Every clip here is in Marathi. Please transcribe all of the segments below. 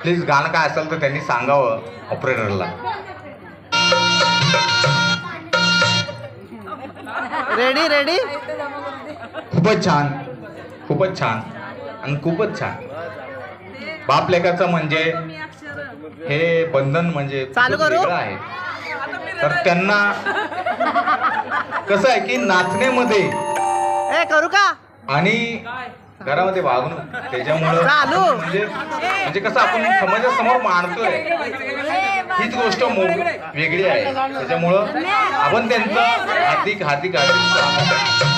प्लीज गाणं काय असेल तर त्यांनी सांगावं ऑपरेटरला रेडी रेडी खूपच छान. खूपच छान. आणि खूपच छान. बाप लेकाचं म्हणजे हे बंधन म्हणजे? वेगळं आहे. तर त्यांना कसं आहे की नाचण्यामध्ये ए करू का? आणि घरामध्ये वागणूक त्याच्यामुळं चालू. म्हणजे म्हणजे कसं आपण समाजासमोर मांडतोय. हीच गोष्ट वेगळी आहे. त्याच्यामुळं आपण त्यांचं हार्दिक हार्दिक हार्दिक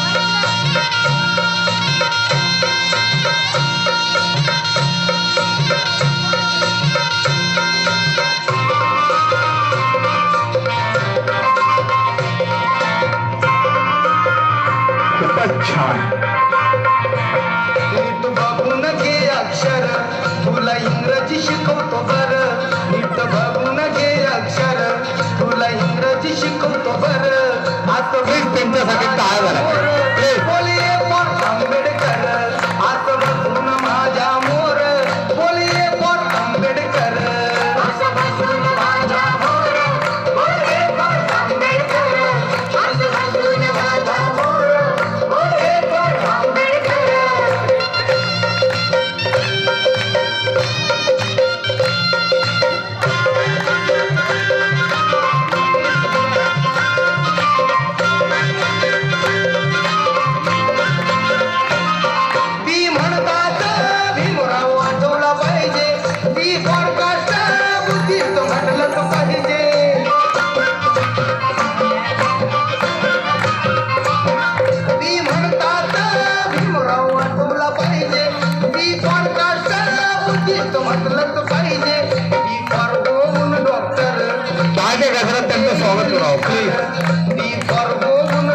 छान. शिकवतो बर. नीट बघून घे अक्षर. तुला इंग्रजी शिकवतो बर. असं Please त्यांच्यासाठी टाळ्या झाल्या पाहिजे.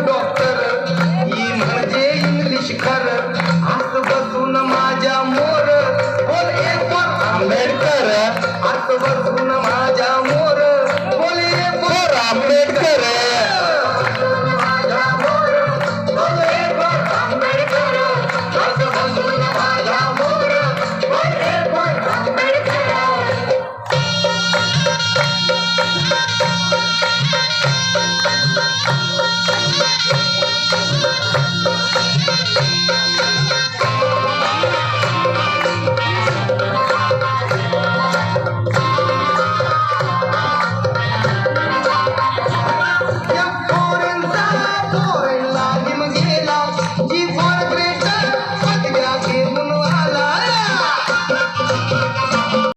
डॉक्टर. ही म्हणजे इंग्लिश खर. हात बसून माझ्या हात बसून माझ्या मोर